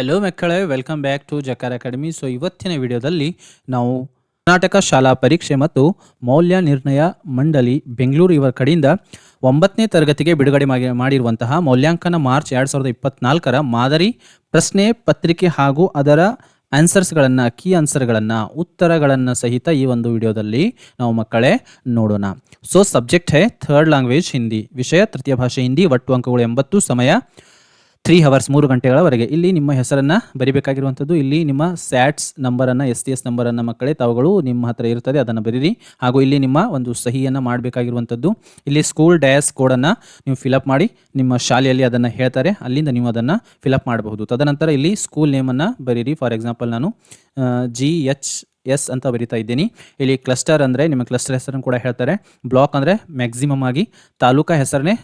Hello ಮಕ್ಕಳೇ. Welcome back to Jakar academy so ಇವತ್ತಿನ ವಿಡಿಯೋದಲ್ಲಿ ನಾವು ಕರ್ನಾಟಕ ಶಾಲಾ ಪರೀಕ್ಷೆ ಮತ್ತು ಮೌಲ್ಯ ನಿರ್ಣಯ ಮಂಡಳಿ ಬೆಂಗಳೂರು ಇವರ ಕಡೆಯಿಂದ ಒಂಬತ್ತನೇ ತರಗತಿಗೆ ಬಿಡುಗಡೆ ಮಾಡಿ- ಮಾಡಿರುವಂತಹ ಮೌಲ್ಯಾಂಕನ ಮಾರ್ಚ್ ಎರಡು ಸಾವಿರದ ಇಪ್ಪತ್ನಾಲ್ಕರ ಮಾದರಿ ಪ್ರಶ್ನೆ ಪತ್ರಿಕೆ ಹಾಗೂ ಅದರ ಆನ್ಸರ್ಸ್ಗಳನ್ನು, ಕೀ ಆನ್ಸರ್ಗಳನ್ನು, ಉತ್ತರಗಳನ್ನು ಸಹಿತ ಈ ಒಂದು ವಿಡಿಯೋದಲ್ಲಿ ನಾವು ಮಕ್ಕಳೇ ನೋಡೋಣ. ಸೊ ಸಬ್ಜೆಕ್ಟ್ ಹೇ ಥರ್ಡ್ ಲ್ಯಾಂಗ್ವೇಜ್ ಹಿಂದಿ. ವಿಷಯ, ತೃತೀಯ ಭಾಷೆ ಹಿಂದಿ, ಒಟ್ಟು ಅಂಕಗಳು ಎಂಬತ್ತು, ಸಮಯ ತ್ರೀ ಅವರ್ಸ್ ಮೂರು ಗಂಟೆಗಳವರೆಗೆ. ಇಲ್ಲಿ ನಿಮ್ಮ ಹೆಸರನ್ನು ಬರಿಬೇಕಾಗಿರುವಂಥದ್ದು, ಇಲ್ಲಿ ನಿಮ್ಮ ಸ್ಯಾಟ್ಸ್ ನಂಬರನ್ನು ಎಸ್ ಟಿ ಎಸ್ ನಂಬರನ್ನು ಮಕ್ಕಳೇ, ತಾವುಗಳು ನಿಮ್ಮ ಹತ್ರ ಇರ್ತದೆ ಅದನ್ನು ಬರೀರಿ. ಹಾಗೂ ಇಲ್ಲಿ ನಿಮ್ಮ ಒಂದು ಸಹಿಯನ್ನು ಮಾಡಬೇಕಾಗಿರುವಂಥದ್ದು. ಇಲ್ಲಿ ಸ್ಕೂಲ್ ಡ್ಯಾಸ್ ಕೋಡನ್ನು ನೀವು ಫಿಲಪ್ ಮಾಡಿ, ನಿಮ್ಮ ಶಾಲೆಯಲ್ಲಿ ಅದನ್ನು ಹೇಳ್ತಾರೆ, ಅಲ್ಲಿಂದ ನೀವು ಅದನ್ನು ಫಿಲಪ್ ಮಾಡಬಹುದು. ತದನಂತರ ಇಲ್ಲಿ ಸ್ಕೂಲ್ ನೇಮನ್ನು ಬರೀರಿ. ಫಾರ್ ಎಕ್ಸಾಂಪಲ್ ನಾನು ಜಿ ಎಚ್ ಎಸ್ ಅಂತ ಬರಿತಾ ಇದ್ದೀನಿ. ಇಲ್ಲಿ ಕ್ಲಸ್ಟರ್ ಅಂದರೆ, ನಿಮ್ಮ ಕ್ಲಸ್ಟರ್ ಹೆಸರನ್ನು ಕೂಡ ಹೇಳ್ತಾರೆ. ಬ್ಲಾಕ್ ಅಂದರೆ ಮ್ಯಾಕ್ಸಿಮಮ್ ಆಗಿ ತಾಲೂಕಾ ಹೆಸರನ್ನೇ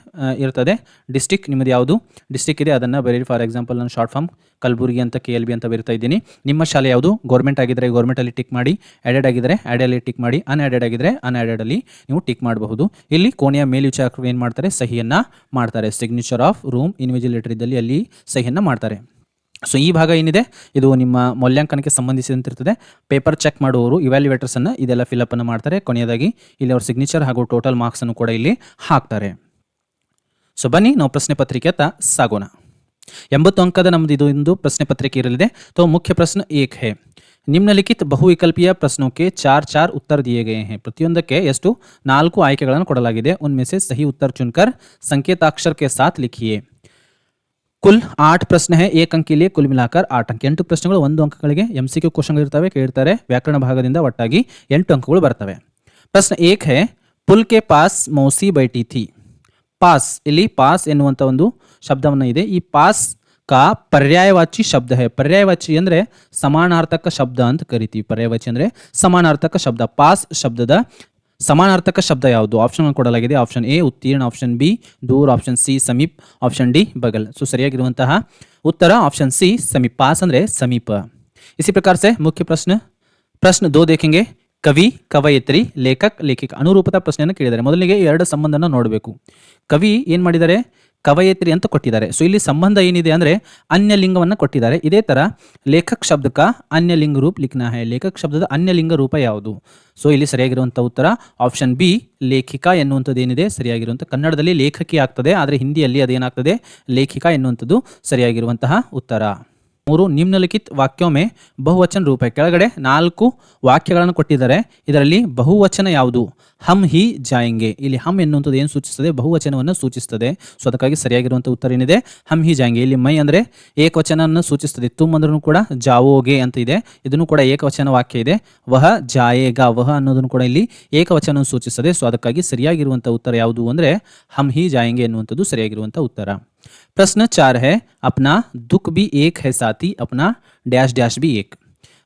ಇರ್ತದೆ. ಡಿಸ್ಟಿಕ್ ನಿಮ್ಮದು ಯಾವುದು? ಡಿಸ್ಟಿಕ್ ಇದೆ, ಅದನ್ನು ಬರೀರಿ. ಫಾರ್ ಎಕ್ಸಾಂಪಲ್ ನಾನು ಶಾರ್ಟ್ ಫಾರ್ಮ್ ಕಲಬುರಗಿ ಅಂತ ಕೆ ಎಲ್ ಬಿ ಅಂತ ಬರಿತಾ ಇದ್ದೀನಿ. ನಿಮ್ಮ ಶಾಲೆ ಯಾವುದು? ಗೌರ್ಮೆಂಟ್ ಆಗಿದ್ದರೆ ಗೌರ್ಮೆಂಟಲ್ಲಿ ಟಿಕ್ ಮಾಡಿ. ಆ್ಯಡೆಡ್ ಆಗಿದ್ದರೆ ಆ್ಯಡಲ್ಲಿ ಟಿಕ್ ಮಾಡಿ. ಅನ್ಆ್ಯಡೆಡ್ ಆಗಿದ್ದರೆ ಅನ್ಆ್ಯಡೆಡಲ್ಲಿ ನೀವು ಟಿಕ್ ಮಾಡಬಹುದು. ಇಲ್ಲಿ ಕೋಣೆಯ ಮೇಲ್ವಿಚಾರಕರು ಏನು ಮಾಡ್ತಾರೆ? ಸಹಿಯನ್ನು ಮಾಡ್ತಾರೆ. ಸಿಗ್ನೇಚರ್ ಆಫ್ ರೂಮ್ ಇನ್ವಿಜಿಲೇಟರ್ ಇದ್ದಲ್ಲಿ ಅಲ್ಲಿ ಸಹಿಯನ್ನು ಮಾಡ್ತಾರೆ. ಸೊ ಈ ಭಾಗ ಏನಿದೆ? ಇದು ನಿಮ್ಮ ಮೌಲ್ಯಾಂಕನಕ್ಕೆ ಸಂಬಂಧಿಸಿದಂತಿರ್ತದೆ. ಪೇಪರ್ ಚೆಕ್ ಮಾಡುವವರು ಇವ್ಯಾಲ್ಯುವೇಟರ್ಸನ್ನು ಇದೆಲ್ಲ ಫಿಲಪ್ಪನ್ನು ಮಾಡ್ತಾರೆ. ಕೊನೆಯದಾಗಿ, ಇಲ್ಲಿ ಅವ್ರ ಸಿಗ್ನೇಚರ್ ಹಾಗೂ ಟೋಟಲ್ ಮಾರ್ಕ್ಸನ್ನು ಕೂಡ ಇಲ್ಲಿ ಹಾಕ್ತಾರೆ. ಸೊ ಬನ್ನಿ, ನಾವು ಪ್ರಶ್ನೆ ಪತ್ರಿಕೆ ಅತ್ತ ಸಾಗೋಣ. ಎಂಬತ್ತು ಅಂಕದ ನಮ್ದು ಇದು ಇಂದು ಪ್ರಶ್ನೆ ಪತ್ರಿಕೆ ಇರಲಿದೆ. ತೋ ಮುಖ್ಯ ಪ್ರಶ್ನೆ ಏಕ್? ಹೇ ನಿಮ್ನಲಿಖಿತ ಬಹುವಿಕಲ್ಪೀಯ ಪ್ರಶ್ನೋಕ್ಕೆ ಚಾರ್ ಚಾರ್ ಉತ್ತರ ದಿಯೇ ಗಯೇ ಹೇ ಪ್ರತಿಯೊಂದಕ್ಕೆ ಎಷ್ಟು? ನಾಲ್ಕು ಆಯ್ಕೆಗಳನ್ನು ಕೊಡಲಾಗಿದೆ. ಒಂದು ಮೆಸೇಜ್ ಸಹಿ ಉತ್ತರ ಚುನ್ಕರ್, ಸಂಕೇತಾಕ್ಷರಕ್ಕೆ ಸಾಥ್ ಲಿಖಿಯೇ. ಕುಲ್ ಆಟ್ ಪ್ರಶ್ನೆ ಏಕ ಅಂಕಿಲಿ ಕುಲ್ ಮಿಲಾಕರ್ ಆಟ್ ಅಂಕ. ಎಂಟು ಪ್ರಶ್ನೆಗಳು ಒಂದು ಅಂಕಗಳಿಗೆ ಎಂ ಸಿ ಕ್ಯೂ ಕ್ವಶನ್ಗಳು ಇರ್ತವೆ ಕೇಳ್ತಾರೆ. ವ್ಯಾಕರಣ ಭಾಗದಿಂದ ಒಟ್ಟಾಗಿ ಎಂಟು ಅಂಕಗಳು ಬರ್ತವೆ. ಪ್ರಶ್ನೆ ಏಕ್ ಹೇ, ಪುಲ್ ಕೆ ಪಾಸ್ ಮೌಸಿ ಬೈಟಿ ಥಿ. ಪಾಸ್, ಇಲ್ಲಿ ಪಾಸ್ ಎನ್ನುವಂಥ ಒಂದು ಶಬ್ದವನ್ನು ಇದೆ. ಈ ಪಾಸ್ ಕಾ ಪರ್ಯಾಯವಾಚಿ ಶಬ್ದ ಹೇ. ಪರ್ಯಾಯವಾಚಿ ಅಂದರೆ ಸಮಾನಾರ್ಥಕ ಶಬ್ದ ಅಂತ ಕರಿತೀವಿ. ಪರ್ಯಾಯವಾಚಿ ಅಂದರೆ ಸಮಾನಾರ್ಥಕ ಶಬ್ದ. ಪಾಸ್ ಶಬ್ದದ ಸಮಾನಾರ್ಥಕ ಶಬ್ದ ಯಾವುದು? ಆಪ್ಷನ್ ಕೊಡಲಾಗಿದೆ. ಆಪ್ಷನ್ ಎ ಉತ್ತೀರ್ಣ. ಆಪ್ಷನ್ ಬಿ ದೂರ. ಆಪ್ಷನ್ ಸಿ ಸಮೀಪ್. ಆಪ್ಷನ್ ಡಿ ಬಗಲ್. ಸೊ ಸರಿಯಾಗಿರುವಂತಹ ಉತ್ತರ. ಆಪ್ಷನ್ ಸಿ ಸಮೀಪ. ಪಾಸ್ ಅಂದರೆ ಸಮೀಪ. ಇಸಿ ಪ್ರಕಾರ ಸೆ, ಮುಖ್ಯ ಪ್ರಶ್ನೆ. ಪ್ರಶ್ನೆ ದೋ ದೇಖೆಂಗೆ ಕವಿ, ಕವಯತ್ರಿ, ಲೇಖಕ್, ಲೇಖಿಕ ಅನುರೂಪದ ಪ್ರಶ್ನೆಯನ್ನು ಕೇಳಿದ್ದಾರೆ. ಮೊದಲಿಗೆ ಎರಡು ಸಂಬಂಧನ ನೋಡಬೇಕು. ಕವಿ ಏನು ಮಾಡಿದ್ದಾರೆ? ಕವಯತ್ರಿ ಅಂತ ಕೊಟ್ಟಿದ್ದಾರೆ. ಸೊ ಇಲ್ಲಿ ಸಂಬಂಧ ಏನಿದೆ ಅಂದರೆ ಅನ್ಯ ಲಿಂಗವನ್ನು ಕೊಟ್ಟಿದ್ದಾರೆ. ಇದೇ ಥರ ಲೇಖಕ್ ಶಬ್ದಕ ಅನ್ಯ ಲಿಂಗ ರೂಪ ಲಿಖನ ಹೇ ಲೇಖಕ್ ಶಬ್ದದ ಅನ್ಯ ಲಿಂಗ ರೂಪ ಯಾವುದು? ಸೊ ಇಲ್ಲಿ ಸರಿಯಾಗಿರುವಂಥ ಉತ್ತರ ಆಪ್ಷನ್ ಬಿ ಲೇಖಿಕಾ ಎನ್ನುವಂಥದ್ದು ಏನಿದೆ? ಸರಿಯಾಗಿರುವಂಥ ಕನ್ನಡದಲ್ಲಿ ಲೇಖಕಿ ಆಗ್ತದೆ, ಆದರೆ ಹಿಂದಿಯಲ್ಲಿ ಅದೇನಾಗ್ತದೆ? ಲೇಖಿಕಾ ಎನ್ನುವಂಥದ್ದು ಸರಿಯಾಗಿರುವಂತಹ ಉತ್ತರ. ಮೂರು ನಿಮ್ನಲಿಖಿತ್ ವಾಕ್ಯೋಮೆ ಬಹುವಚನ ರೂಪ. ಕೆಳಗಡೆ ನಾಲ್ಕು ವಾಕ್ಯಗಳನ್ನು ಕೊಟ್ಟಿದ್ದಾರೆ. ಇದರಲ್ಲಿ ಬಹುವಚನ ಯಾವುದು? ಹಮ್ ಹಿ ಜಾಯಿಂಗೆ. ಇಲ್ಲಿ ಹಮ್ ಎನ್ನುವಂಥದ್ದು ಏನು ಸೂಚಿಸ್ತದೆ ಬಹುವಚನವನ್ನು ಸೂಚಿಸ್ತದೆ ಸೊ, ಅದಕ್ಕಾಗಿ ಸರಿಯಾಗಿರುವಂಥ ಉತ್ತರ ಏನಿದೆ? ಹಮ್ ಹಿ ಜಾಯಿಂಗೆ. ಇಲ್ಲಿ ಮೈ ಅಂದರೆ ಏಕವಚನವನ್ನು ಸೂಚಿಸ್ತದೆ ತುಮ್ ಅಂದ್ರೂ ಕೂಡ ಜಾವೋಗೆ ಅಂತ ಇದೆ. ಇದನ್ನು ಕೂಡ ಏಕವಚನ ವಾಕ್ಯ ಇದೆ. ವಹ ಜಾಯೇಗ. ವಹ ಅನ್ನೋದನ್ನು ಕೂಡ ಇಲ್ಲಿ ಏಕವಚನ ಸೂಚಿಸ್ತದೆ ಸೊ, ಅದಕ್ಕಾಗಿ ಸರಿಯಾಗಿರುವಂಥ ಉತ್ತರ ಯಾವುದು ಅಂದರೆ ಹಮ್ ಹಿ ಜಾಯಿಂಗೆ ಎನ್ನುವಂಥದ್ದು ಸರಿಯಾಗಿರುವಂಥ ಉತ್ತರ. प्रश्न चार है अपना दुख भी एक है साथी अपना डैश डैश भी एक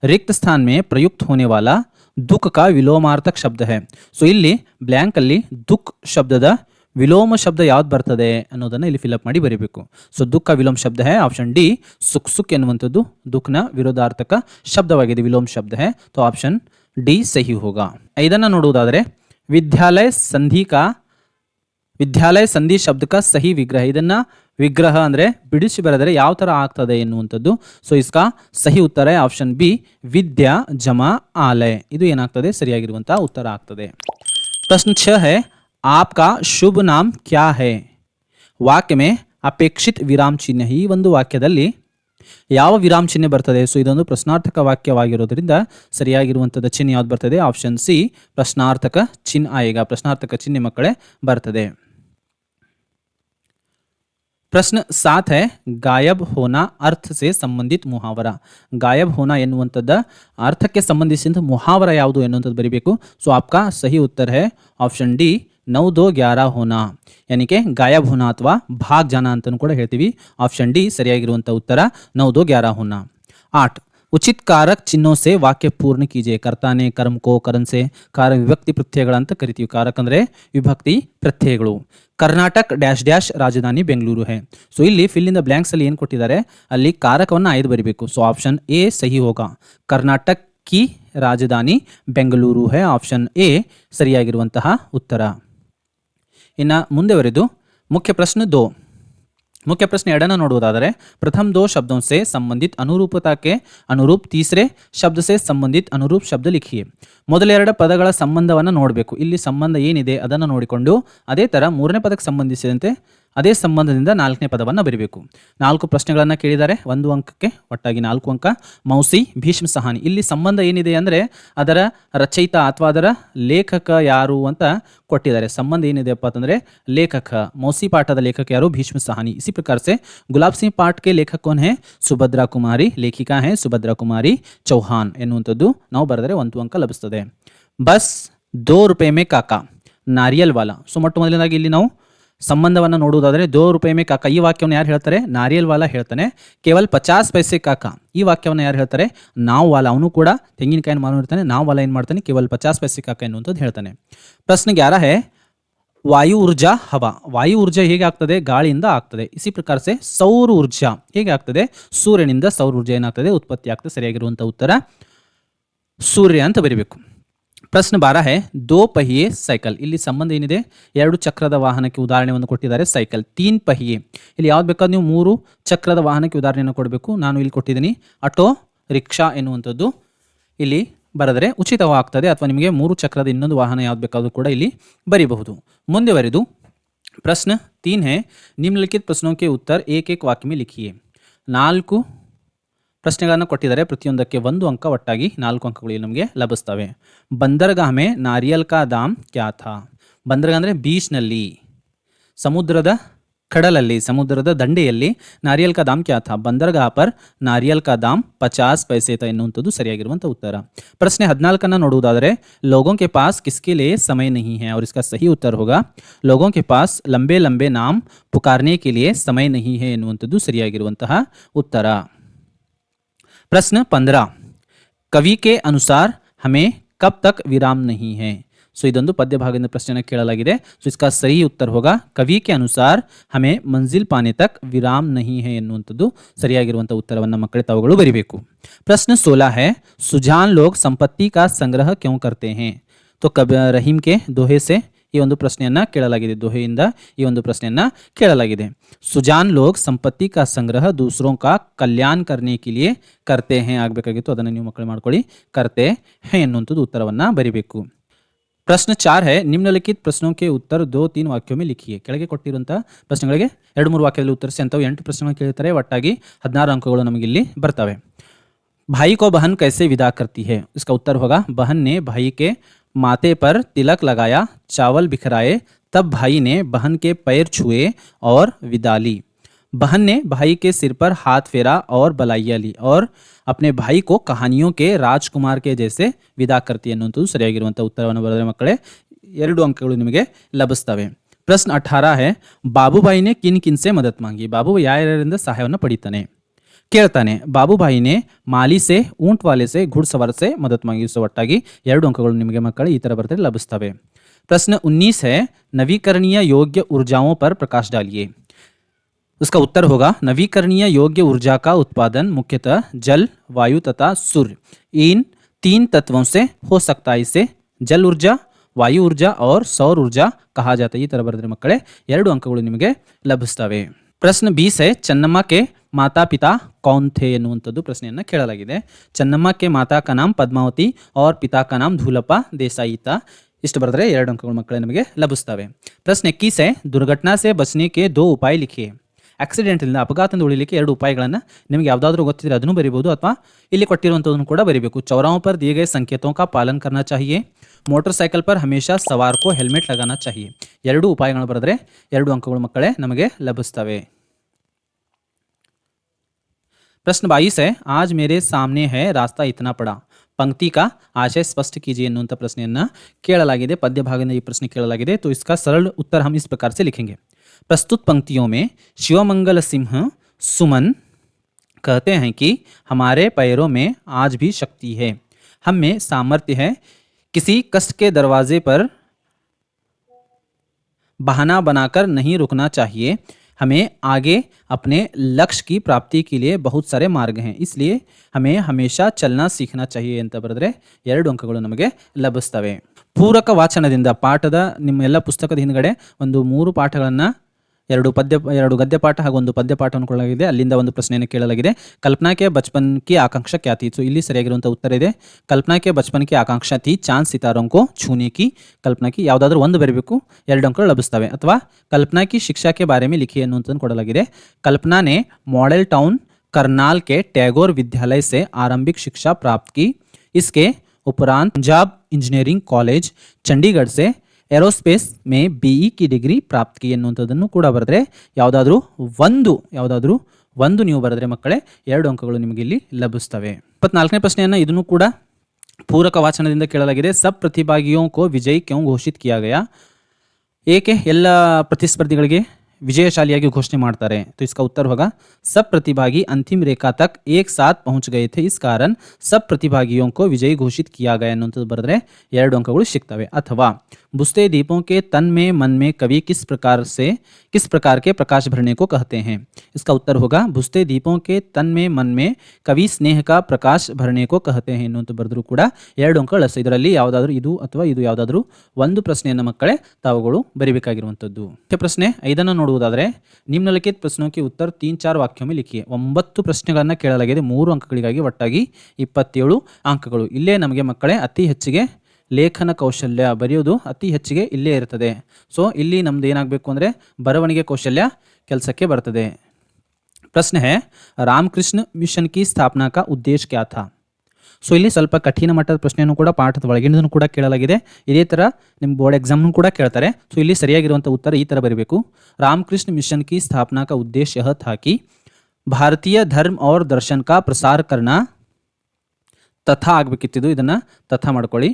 रिक्त स्थान में प्रयुक्त होने वाला दुख का ವಿಲೋಮಾರ್ಥಕ ಶಬ್ದ है ಸೊ ಇಲ್ಲಿ ಬ್ಲ್ಯಾಂಕ್ ಅಲ್ಲಿ ದುಃಖ್ ಶಬ್ದದ ವಿಲೋಮ ಶಬ್ದ ಯಾವ್ದು ಬರ್ತದೆ ಅನ್ನೋದನ್ನ ಇಲ್ಲಿ ಫಿಲಪ್ ಮಾಡಿ ಬರೀಬೇಕು ಸೊ ದುಃಖ ವಿಲೋಮ ಶಬ್ದ ಹೇ ಆಪ್ಷನ್ ಡಿ ಸುಖ್ ಸುಖ್ ಎನ್ನುವಂಥದ್ದು ದುಃಖನ ವಿರೋಧಾರ್ಥಕ ಶಬ್ದವಾಗಿದೆ ವಿಲೋಮ ಶಬ್ದ ಹೇ तो ಆಪ್ಷನ್ ಡಿ ಸಹಿ ಹೋಗ ಇದನ್ನ ನೋಡುವುದಾದರೆ ವಿದ್ಯಾಲಯ ಸಂಧಿ ಕಾ ವಿದ್ಯಾಲಯ ಸಂಧಿ ಶಬ್ದಕ ಸಹಿ ವಿಗ್ರಹ ಇದನ್ನ ವಿಗ್ರಹ ಅಂದರೆ ಬಿಡಿಸಿ ಬರೆದರೆ ಯಾವ ಥರ ಆಗ್ತದೆ ಎನ್ನುವಂಥದ್ದು. ಸೊ ಇಸ್ಕಾ ಸಹಿ ಉತ್ತರ ಆಪ್ಷನ್ ಬಿ ವಿದ್ಯಾ ಜಮಾ ಆಲಯ. ಇದು ಏನಾಗ್ತದೆ? ಸರಿಯಾಗಿರುವಂತಹ ಉತ್ತರ ಆಗ್ತದೆ. ಪ್ರಶ್ನೆ ಛ ಹೇ, ಆಪ್ಕಾ ಶುಭ ನಾಮ್ ಕ್ಯಾ ಹೇ? ವಾಕ್ಯ ಮೇ ಅಪೇಕ್ಷಿತ್ ವಿರಾಮ್ ಚಿಹ್ನೆ. ಈ ಒಂದು ವಾಕ್ಯದಲ್ಲಿ ಯಾವ ವಿರಾಮ್ ಚಿಹ್ನೆ ಬರ್ತದೆ? ಸೊ ಇದೊಂದು ಪ್ರಶ್ನಾರ್ಥಕ ವಾಕ್ಯವಾಗಿರೋದ್ರಿಂದ ಸರಿಯಾಗಿರುವಂಥದ್ದು ಚಿಹ್ನೆ ಯಾವ್ದು ಬರ್ತದೆ? ಆಪ್ಷನ್ ಸಿ ಪ್ರಶ್ನಾರ್ಥಕ ಚಿಹ್ನೆ ಆಯೋಗ, ಪ್ರಶ್ನಾರ್ಥಕ ಚಿಹ್ನೆ ಮಕ್ಕಳೇ ಬರ್ತದೆ. ಪ್ರಶ್ನ ಸಾತ್ ಹೈ ಗಾಯಬ್ ಹೋನಾ ಅರ್ಥ ಸೆ ಸಂಬಂಧಿತ ಮುಹಾವರ ಗಾಯಬ್ ಹೋನಾ ಎನ್ನುವಂಥದ್ದು ಅರ್ಥಕ್ಕೆ ಸಂಬಂಧಿಸಿದ ಮುಹಾವರ ಯಾವುದು ಎನ್ನುವಂಥದ್ದು ಬರಿಬೇಕು ಸೊ ಆಪ್ಕಾ ಸಹಿ ಉತ್ತರ ಹೈ ಆಪ್ಷನ್ ಡಿ ನೌ ದೋ ಗ್ಯಾರ ಹೋನಾ ಯಾನಿಕೆ ಗಾಯಬ್ ಹೋನಾ ಅಥವಾ ಭಾಗ್ ಜಾನ ಅಂತಲೂ ಕೂಡ ಹೇಳ್ತೀವಿ ಆಪ್ಷನ್ ಡಿ ಸರಿಯಾಗಿರುವಂಥ ಉತ್ತರ ನೌ ದೋ ಗ್ಯಾರ ಹೋನಾ ಆಟ್ ಉಚಿತ್ ಕಾರಕ್ ಚಿಹ್ನೋ ಸೆ ವಾಕ್ಯ ಪೂರ್ಣ ಕೀಜೆ. ಕರ್ತಾನೆ ಕರ್ಮ ಕೋ ಕರನ್ ಸೆ ಕಾರ ವಿಭಕ್ತಿ ಪ್ರತ್ಯಯಗಳಂತ ಕರಿತೀವಿ. ಕಾರಕ ಅಂದ್ರೆ ವಿಭಕ್ತಿ ಪ್ರತ್ಯಯಗಳು. ಕರ್ನಾಟಕ ಡ್ಯಾಶ್ ಡ್ಯಾಶ್ ರಾಜಧಾನಿ ಬೆಂಗಳೂರು ಹೇ. ಸೊ ಇಲ್ಲಿ ಫಿಲ್ ಇನ್ ದ ಬ್ಲ್ಯಾಂಕ್ಸ್ ಅಲ್ಲಿ ಏನು ಕೊಟ್ಟಿದ್ದಾರೆ? ಅಲ್ಲಿ ಕಾರಕವನ್ನು ಆಯ್ದು ಬರಿಬೇಕು. ಸೊ ಆಪ್ಷನ್ ಎ ಸಹಿ ಹೋಗ. ಕರ್ನಾಟಕ ಕಿ ರಾಜಧಾನಿ ಬೆಂಗಳೂರು ಹೇ. ಆಪ್ಷನ್ ಎ ಸರಿಯಾಗಿರುವಂತಹ ಉತ್ತರ. ಇನ್ನು ಮುಂದೆ ಬರೆದು ಮುಖ್ಯ ಪ್ರಶ್ನೆ ದೋ. मुख्य प्रश्न ಎರಡನ್ನ ನೋಡುವುದಾದರೆ प्रथम दो शब्दों से संबंधित अनुरूपता के अनुरूप तीसरे शब्द से संबंधित अनुरूप शब्द लिखिए ಮೊದಲೆರಡು ಪದಗಳ ಸಂಬಂಧವನ್ನು ನೋಡಬೇಕು ಇಲ್ಲಿ ಸಂಬಂಧ ಏನಿದೆ ಅದನ್ನು ನೋಡಿಕೊಂಡು ಅದೇ ಥರ ಮೂರನೇ ಪದಕ್ಕೆ ಸಂಬಂಧಿಸಿದಂತೆ ಅದೇ ಸಂಬಂಧದಿಂದ ನಾಲ್ಕನೇ ಪದವನ್ನು ಬರೀಬೇಕು. ನಾಲ್ಕು ಪ್ರಶ್ನೆಗಳನ್ನು ಕೇಳಿದ್ದಾರೆ ಒಂದು ಅಂಕಕ್ಕೆ ಒಟ್ಟಾಗಿ ನಾಲ್ಕು ಅಂಕ. ಮೌಸಿ, ಭೀಷ್ಮ ಸಹಾನಿ. ಇಲ್ಲಿ ಸಂಬಂಧ ಏನಿದೆ ಅಂದರೆ ಅದರ ರಚಯಿತ ಅಥವಾ ಅದರ ಲೇಖಕ ಯಾರು ಅಂತ ಕೊಟ್ಟಿದ್ದಾರೆ. ಸಂಬಂಧ ಏನಿದೆಪ್ಪ ಅಂತಂದರೆ ಲೇಖಕ. ಮೌಸಿ ಪಾಠದ ಲೇಖಕ ಯಾರು? ಭೀಷ್ಮ ಸಹಾನಿ. ಇಸಿ ಪ್ರಕಾರಸೆ ಗುಲಾಬ್ ಸಿಂಗ್ ಪಾಠಕ್ಕೆ ಲೇಖಕ ಕೋನ್ ಹೇ? ಸುಭದ್ರಾ ಕುಮಾರಿ. ಲೇಖಿಕಾ ಹೇ ಸುಭದ್ರಾ ಕುಮಾರಿ ಚೌಹಾನ್ ಎನ್ನುವಂಥದ್ದು ನಾವು ಬರೆದರೆ ಒಂದು ಅಂಕ ಲಭಿಸ್ತದೆ. ಬಸ್, ದೋ ರೂಪಾಯಿ ಮೇ ಕಾಕಾ. ನಾರಿಯಲ್ ವಾಲಾ ಸೊ, ಮೊಟ್ಟ ಮೊದಲನೇದಾಗಿ ಇಲ್ಲಿ ನಾವು ಸಂಬಂಧವನ್ನು ನೋಡುವುದಾದರೆ ದೋ ರೂಪಾಯಿ ಮೇ ಕಾಕ. ಈ ವಾಕ್ಯವನ್ನು ಯಾರು ಹೇಳ್ತಾರೆ? ನಾರಿಯಲ್ ವಾಲ ಹೇಳ್ತಾನೆ. ಕೇವಲ ಪಚಾಸ್ ಪೈಸೆ ಕಾಕ. ಈ ವಾಕ್ಯವನ್ನು ಯಾರು ಹೇಳ್ತಾರೆ? ನಾವು ವಾಲ. ಅವನು ಕೂಡ ತೆಂಗಿನಕಾಯಿನ ಮಾರಿರ್ತಾನೆ ನಾವು ವಾಲ ಏನು ಮಾಡ್ತಾನೆ? ಕೇವಲ ಪಚಾಸ್ ಪೈಸೆ ಕಾಕ ಎನ್ನುವಂಥದ್ದು ಹೇಳ್ತಾನೆ. ಪ್ರಶ್ನೆಗೆ ಯಾರ ಹೇ? ವಾಯು ಊರ್ಜಾ ಹವಾ. ವಾಯು ಊರ್ಜಾ ಹೇಗೆ ಆಗ್ತದೆ? ಗಾಳಿಯಿಂದ ಆಗ್ತದೆ. ಇಸಿ ಪ್ರಕಾರ ಸೆ, ಸೌರ ಊರ್ಜಾ. ಹೇಗೆ ಆಗ್ತದೆ? ಸೂರ್ಯನಿಂದ ಸೌರ ಊರ್ಜಾ ಏನಾಗ್ತದೆ? ಉತ್ಪತ್ತಿ ಆಗ್ತದೆ. ಸರಿಯಾಗಿರುವಂಥ ಉತ್ತರ ಸೂರ್ಯ ಅಂತ ಬರಿಬೇಕು. ಪ್ರಶ್ನೆ ಬಾರ ಹೇ, ದೋ ಪಹಿಯೆ ಸೈಕಲ್. ಇಲ್ಲಿ ಸಂಬಂಧ ಏನಿದೆ? ಎರಡು ಚಕ್ರದ ವಾಹನಕ್ಕೆ ಉದಾಹರಣೆಯನ್ನು ಕೊಟ್ಟಿದ್ದಾರೆ ಸೈಕಲ್. ತೀನ್ ಪಹಿಯೆ. ಇಲ್ಲಿ ಯಾವ್ದು ಬೇಕಾದ್ರೆ ನೀವು ಮೂರು ಚಕ್ರದ ವಾಹನಕ್ಕೆ ಉದಾಹರಣೆಯನ್ನು ಕೊಡಬೇಕು. ನಾನು ಇಲ್ಲಿ ಕೊಟ್ಟಿದ್ದೀನಿ ಆಟೋ, ರಿಕ್ಷಾ ಎನ್ನುವಂಥದ್ದು. ಇಲ್ಲಿ ಬರೆದರೆ ಉಚಿತವಾಗ್ತದೆ ಅಥವಾ ನಿಮಗೆ ಮೂರು ಚಕ್ರದ ಇನ್ನೊಂದು ವಾಹನ ಯಾವ್ದು ಬೇಕಾದರೂ ಕೂಡ ಇಲ್ಲಿ ಬರೀಬಹುದು. ಮುಂದುವರೆದು, ಪ್ರಶ್ನೆ ತೀನ್ ಹೇ, ನಿಮ್ನಲಿಖಿತ ಪ್ರಶ್ನೋಕ್ಕೆ ಉತ್ತರ ಏಕೇಕ ವಾಕ್ಯಮಿ ಲಿಖಿಯೇ. ನಾಲ್ಕು ಪ್ರಶ್ನೆಗಳನ್ನು ಕೊಟ್ಟಿದ್ದಾರೆ. ಪ್ರತಿಯೊಂದಕ್ಕೆ ಒಂದು ಅಂಕ ಒಟ್ಟಾಗಿ ನಾಲ್ಕು ಅಂಕಗಳು ನಮಗೆ ಲಭಿಸ್ತವೆ. ಬಂದರ್ಗಾಮೆ ನಾರಿಯಲ್ ಕಾ ದಾಮ್ ಕ್ಯಾಥ ಬಂದರ್ಗ ಅಂದರೆ ಬೀಚ್ನಲ್ಲಿ, ಸಮುದ್ರದ ಕಡಲಲ್ಲಿ, ಸಮುದ್ರದ ದಂಡೆಯಲ್ಲಿ ನಾರಿಯಲ್ ಕಾ ದಾಮ್ ಥಾ? ಬಂದರ್ಗಾ ಪರ್ ನಾರಿಯಲ್ ಕಾ ದಾಮ್ ಪಚಾಸ್ ಪೈಸೆತ ಎನ್ನುವಂಥದ್ದು ಸರಿಯಾಗಿರುವಂಥ ಉತ್ತರ. ಪ್ರಶ್ನೆ ಹದಿನಾಲ್ಕನ್ನು ನೋಡುವುದಾದರೆ, ಲೋಗೋ ಕೆ ಪಾಸ್ ಕಿಸ್ಕೆ ಲೇ ಸಮಯ ನಹಿ ಹೇ? ಅವ್ರ ಸಹಿ ಉತ್ತರ ಹೋಗ. ಲೋಗೋ ಕೆ ಪಾಸ್ ಲಂಬೆ ಲಂಬೆ ನಾಮ್ ಪುಕಾರ್ನೆ ಕೆ ಲಿಯೇ ಸಮಯ ನಹಿ ಹೇ ಎನ್ನುವಂಥದ್ದು ಸರಿಯಾಗಿರುವಂತಹ ಉತ್ತರ. प्रश्न पंद्रह कवि के अनुसार हमें कब तक विराम नहीं है ಸೊ ಇದೊಂದು ಪದ್ಯ ಭಾಗದಿಂದ ಪ್ರಶ್ನೆಯನ್ನು ಕೇಳಲಾಗಿದೆ ಸೊ इसका सही उत्तर होगा ಕವಿ के अनुसार हमें मंजिल पाने तक विराम नहीं है ಎನ್ನುವಂಥದ್ದು ಸರಿಯಾಗಿರುವಂಥ ಉತ್ತರವನ್ನು ಮಕ್ಕಳೇ ತಾವುಗಳು ಬರಿಬೇಕು ಪ್ರಶ್ನೆ सोलह है सुजान लोग संपत्ति का संग्रह क्यों करते हैं तो कब रहीम के दोहे से ಈ ಒಂದು ಪ್ರಶ್ನೆಯನ್ನ ಕೇಳಲಾಗಿದೆ ದೋಹೆಯಿಂದ ಈ ಒಂದು ಪ್ರಶ್ನೆಯನ್ನ ಕೇಳಲಾಗಿದೆ ಸುಜಾನ್ ಲೋಗ್ ಸಂಪತ್ತಿ ಕಾ ಸಂಗ್ರಹ ದೂಸರೋं का ಕಲ್ಯಾಣ करने के लिए करते हैं ಆಗಬೇಕಾಗಿತ್ತು ಅದನ್ನು ನೀವು ಮಕ್ಕಳು ಮಾಡ್ಕೊಳ್ಳಿ करते हैं ಎನ್ನುವಂಥದ್ದು ಉತ್ತರವನ್ನ ಬರಿಬೇಕು ಪ್ರಶ್ನೆ ಚಾರ್ ಹೇ ನಿಮ್ನಲಿಖಿತ ಪ್ರಶ್ನೋं के उत्तर दो तीन वाक्यों में लिखिए ಕೆಳಗೆ ಕೊಟ್ಟಿರುವಂಥ ಪ್ರಶ್ನೆಗಳಿಗೆ ಎರಡು ಮೂರು ವಾಕ್ಯದಲ್ಲಿ ಉತ್ತರಿಸಿ ಅಂತವು ಎಂಟು ಪ್ರಶ್ನೆಗಳು ಕೇಳ್ತಾರೆ ಒಟ್ಟಾಗಿ ಹದಿನಾರು ಅಂಕಗಳು ನಮಗೆ ಇಲ್ಲಿ ಬರ್ತವೆ भाई को बहन कैसे विदा करती है इसका उत्तर होगा बहन ने भाई के माथे पर तिलक लगाया चावल बिखराए तब भाई ने बहन के पैर छुए और विदा ली बहन ने भाई के सिर पर हाथ फेरा और बलाइया ली और अपने भाई को कहानियों के राजकुमार के जैसे ವಿದಾ करती ಅನ್ನುವಂಥದ್ದು ಸರಿಯಾಗಿರುವಂಥ ಉತ್ತರವನ್ನು ಬರೆದರೆ ಮಕ್ಕಳೇ ಎರಡು ಅಂಕಗಳು ನಿಮಗೆ ಲಭಿಸ್ತವೆ ಪ್ರಶ್ನೆ ಅಠಾರ ಹೇ ಬಾಬುಬಾಯಿ ನೆ ಕಿನ್ ಕಿನ್ ಸೆ ಮದತ್ ಮಾಂಗಿ ಬಾಬು ಯಾರ್ಯಾರಿಂದ ಸಹಾಯವನ್ನು ಪಡಿತಾನೆ ಕೇಳ್ತಾನೆ ಬಾಬುಬಾಯಿನೇ ಮಾಲಿ ಸೆ ಊಂಟ್ ವಾಲೆ ಸೆ घुड़सवार से मदद मांगी ಸೊ ಒಟ್ಟಾಗಿ ಎರಡು ಅಂಕಗಳು ನಿಮಗೆ ಮಕ್ಕಳು ಈ ಥರ ಬರ್ತದೆ ಲಭಿಸ್ತವೆ ಪ್ರಶ್ನೆ ಉನ್ನೀಸ್ है नवीकरणीय योग्य ऊर्जाओं पर प्रकाश डालिए उसका उत्तर होगा नवीकरणीय योग्य ऊर्जा का उत्पादन मुख्यतः जल वायु तथा सूर्य इन तीन तत्वों से हो सकता है इसे जल ऊर्जा ವಾಯು ಊರ್ಜಾ और ಸೌರ ಊರ್ಜಾ ಕಹಾ ಜಾತ ಈ ಥರ ಬರೆದ್ರೆ ಮಕ್ಕಳೇ ಎರಡು ಅಂಕಗಳು ನಿಮಗೆ ಲಭಿಸ್ತವೆ ಪ್ರಶ್ನೆ ಬೀಸೆ ಚೆನ್ನಮ್ಮಕ್ಕೆ ಮಾತಾ ಪಿತಾ ಕೌನ್ ಥೇ ಎನ್ನುವಂಥದ್ದು ಪ್ರಶ್ನೆಯನ್ನು ಕೇಳಲಾಗಿದೆ. ಚೆನ್ನಮ್ಮಕ್ಕೆ ಮಾತಾ ಕನಾಮ್ ಪದ್ಮಾವತಿ ಅವ್ರ ಪಿತಾ ಕನಾಮ್ ಧೂಲಪ್ಪ ದೇಸಾಯಿತ. ಇಷ್ಟು ಬರೆದರೆ ಎರಡು ಅಂಕಗಳು ಮಕ್ಕಳೇ ನಮಗೆ ಲಭಿಸ್ತವೆ. ಪ್ರಶ್ನೆ ಕೀಸೆ ದುರ್ಘಟನಾ ಸೆ ಬಸ್ನಿಕೆ ದೋ ಉಪಾಯ ಲಿಖಿ. ಆಕ್ಸಿಡೆಂಟಿಂದ ಅಪಘಾತದಿಂದ ಉಳಿಲಿಕ್ಕೆ ಎರಡು ಉಪಾಯಗಳನ್ನು ನಿಮಗೆ ಯಾವುದಾದ್ರೂ ಗೊತ್ತಿದ್ರೆ ಅದನ್ನು ಬರಿಬೋದು ಅಥವಾ ಇಲ್ಲಿ ಕೊಟ್ಟಿರುವಂಥದ್ದನ್ನು ಕೂಡ ಬರಿಬೇಕು. ಚೌರಾಂಪರ್ ಪರ್ ದಿಯೇ ಗए ಪಾಲನ್ ಕರ್ನಾ ಚಾಹಿಯೇ. ಮೋಟರ್ ಸೈಕಲ್ ಪರ್ ಹಮೇಶಾ ಸವಾರ್ ಕೋ ಹೆಲ್ಮೆಟ್ ಲಗಾನಾ ಚಾಹಿಯೇ. ಎರಡು ಉಪಾಯಗಳು ಬರೆದ್ರೆ ಎರಡು ಅಂಕಗಳು ಮಕ್ಕಳೇ ನಮಗೆ ಲಭಿಸ್ತವೆ ಪ್ರಶ್ನೆ ಬಾಯಿಸ್ है आज मेरे सामने है रास्ता इतना पड़ा पंक्ति का आशय स्पष्ट कीजिए ಎನ್ನುವಂಥ ಪ್ರಶ್ನೆಯನ್ನ ಕೇಳಲಾಗಿದೆ ಪದ್ಯ ಭಾಗದಿಂದ ಈ ಪ್ರಶ್ನೆ ಕೇಳಲಾಗಿದೆ तो इसका सरल उत्तर हम इस प्रकार से लिखेंगे प्रस्तुत पंक्तियों में शिवमंगल सिंह सुमन कहते हैं कि हमारे पैरों में आज भी शक्ति है हम में सामर्थ्य है किसी कष्ट के दरवाजे पर बहाना बनाकर नहीं रुकना चाहिए हमें आगे अपने लक्ष्य की प्राप्ति के लिए बहुत सारे मार्ग हैं इसलिए हमें हमेशा चलना सीखना चाहिए ಅಂತ ಬರೆದ್ರೆ ಎರಡು ಅಂಕಗಳು ನಮಗೆ ಲಭಿಸ್ತವೆ ಪೂರಕ ವಾಚನದಿಂದ ಪಾಠದ ನಿಮ್ಮ ಎಲ್ಲ ಪುಸ್ತಕದ ಹಿಂದ್ಗಡೆ ಒಂದು ಮೂರು ಪಾಠಗಳನ್ನು ಎರಡು ಪದ್ಯ ಎರಡು ಗದ್ಯ ಪಾಠ ಹಾಗೂ ಒಂದು ಪದ್ಯ ಪಾಠವನ್ನು ಕೊಡಲಾಗಿದೆ ಅಲ್ಲಿಂದ ಒಂದು ಪ್ರಶ್ನೆಯನ್ನು ಕೇಳಲಾಗಿದೆ ಕಲ್ಪನಾ ಕೆ ಬಚಪನ್ ಕಿ ಆಕಾಂಕ್ಷಾ ಕ್ಯಾ ಥी ಸೊ ಇಲ್ಲಿ ಸರಿಯಾಗಿರುವಂಥ ಉತ್ತರ ಇದೆ ಕಲ್ಪನಾ ಕೆ ಬಚಪನ್ ಕಿ ಆಕಾಂಕ್ಷಾ ಥी ಚಾಂದ್ ಸಿತಾರೋं को छूने की ಕಲ್ಪನಾ ಕಿ ಯಾವುದಾದ್ರೂ ಒಂದು ಬರೀಬೇಕು ಎರಡು ಅಂಕಗಳು ಲಭಿಸ್ತವೆ ಅಥವಾ ಕಲ್ಪನಾ ಕಿ ಶಿಕ್ಷಾ ಕೆ ಬಾರೆ में लिखी ಅನ್ನುವಂಥದ್ದು ಕೊಡಲಾಗಿದೆ ಕಲ್ಪನಾನೆ मॉडल टाउन करनाल के टैगोर विद्यालय से आरंभिक शिक्षा प्राप्त की इसके उपरांत पंजाब इंजीनियरिंग कॉलेज चंडीगढ़ से ಏರೋಸ್ಪೇಸ್ ಮೇ ಬಿ ಇ ಕಿ ಡಿಗ್ರಿ ಪ್ರಾಪ್ತ್ ಕಿ ಎನ್ನುವಂಥದ್ದನ್ನು ಕೂಡ ಬರೆದ್ರೆ ಯಾವುದಾದ್ರೂ ಒಂದು ಯಾವುದಾದ್ರೂ ಒಂದು ನೀವು ಬರೆದ್ರೆ ಮಕ್ಕಳೇ ಎರಡು ಅಂಕಗಳು ನಿಮಗೆ ಇಲ್ಲಿ ಲಭಿಸ್ತವೆ ಇಪ್ಪತ್ನಾಲ್ಕನೇ ಪ್ರಶ್ನೆಯನ್ನು ಇದನ್ನು ಕೂಡ ಪೂರಕ ವಾಚನದಿಂದ ಕೇಳಲಾಗಿದೆ ಸಬ್ ಪ್ರತಿಭಾಗಿಯೋ ಕೋ ವಿಜಯ್ ಕ್ಯೋ ಘೋಷಿತ್ ಕಿಯಾ ಗಯಾ ಏಕೆ ಎಲ್ಲ ಪ್ರತಿಸ್ಪರ್ಧಿಗಳಿಗೆ विजयशालियागी घोषणा ಮಾಡ್ತಾರೆ तो इसका उत्तर होगा सब प्रतिभागी अंतिम रेखा तक एक साथ पहुंच गए थे इस कारण सब प्रतिभागियों को विजयी घोषित किया गया ಅನ್ನುವಂಥದ್ದು ಬರೆದ್ರೆ ಎರಡು ಅಂಕಗಳು ಸಿಗ್ತವೆ ಅಥವಾ बुझते दीपों के तन में मन में कवि किस प्रकार से किस प्रकार के प्रकाश भरने को कहते हैं इसका उत्तर होगा बुझते दीपों के तन में मन में ಕವಿ ಸ್ನೇಹ ಕಾ ಪ್ರಕಾಶ್ ಭರಣೆ ಕೋ ಕಹತೆ ಹೇ ಅನ್ನುವಂತ ಬರೆದ್ರು ಕೂಡ ಎರಡು ಅಂಕಗಳು ಅಷ್ಟೇ. ಇದರಲ್ಲಿ ಯಾವುದಾದ್ರೂ ಇದು ಅಥವಾ ಇದು ಯಾವುದಾದ್ರೂ ಒಂದು ಪ್ರಶ್ನೆಯನ್ನು ಮಕ್ಕಳೇ ತಾವುಗಳು ಬರಿಬೇಕಾಗಿರುವಂಥದ್ದು ಮುಖ್ಯ ಪ್ರಶ್ನೆ ಐದನ್ನು ನೋಡುವುದಾದರೆ ನಿಮ್ನಲಿಖಿತ ಪ್ರಶ್ನೋಕ್ಕೆ ಉತ್ತರ ತೀನ್ ಚಾರ್ ವಾಕ್ಯ ಮೇಲೆ ಲಿಖಿ ಒಂಬತ್ತು ಪ್ರಶ್ನೆಗಳನ್ನು ಕೇಳಲಾಗಿದೆ ಮೂರು ಅಂಕಗಳಿಗಾಗಿ ಒಟ್ಟಾಗಿ ಇಪ್ಪತ್ತೇಳು ಅಂಕಗಳು ಇಲ್ಲೇ ನಮಗೆ ಮಕ್ಕಳೇ ಅತಿ ಹೆಚ್ಚಿಗೆ ಲೇಖನ ಕೌಶಲ್ಯ ಬರೆಯೋದು ಅತಿ ಹೆಚ್ಚಿಗೆ ಇಲ್ಲೇ ಇರ್ತದೆ. ಸೊ ಇಲ್ಲಿ ನಮ್ದು ಏನಾಗಬೇಕು ಅಂದರೆ ಬರವಣಿಗೆ ಕೌಶಲ್ಯ ಕೆಲಸಕ್ಕೆ ಬರ್ತದೆ. ಪ್ರಶ್ನೆ, ರಾಮಕೃಷ್ಣ ಮಿಷನ್ ಕಿ ಸ್ಥಾಪನಾ ಉದ್ದೇಶ ಕ್ಯಾಥ ಸೊ ಇಲ್ಲಿ ಸ್ವಲ್ಪ ಕಠಿಣ ಮಟ್ಟದ ಪ್ರಶ್ನೆಯನ್ನು ಕೂಡ ಪಾಠದ ಒಳಗಿನದನ್ನು ಕೂಡ ಕೇಳಲಾಗಿದೆ. ಇದೇ ಥರ ನಿಮ್ಮ ಬೋರ್ಡ್ ಎಕ್ಸಾಮ್ನು ಕೂಡ ಕೇಳ್ತಾರೆ. ಸೊ ಇಲ್ಲಿ ಸರಿಯಾಗಿರುವಂಥ ಉತ್ತರ ಈ ಥರ ಬರಬೇಕು. ರಾಮಕೃಷ್ಣ ಮಿಷನ್ ಕಿ ಸ್ಥಾಪನಾ ಕಾ ಉದ್ದೇಶ ಯಹ ಥಾ ಭಾರತೀಯ ಧರ್ಮ ಔರ್ ದರ್ಶನ ಕಾ ಪ್ರಸಾರ ಕರ್ನಾ? ತಥಾ ಆಗಬೇಕಿತ್ತಿದ್ದು ಇದನ್ನು ತಥಾ ಮಾಡ್ಕೊಳ್ಳಿ.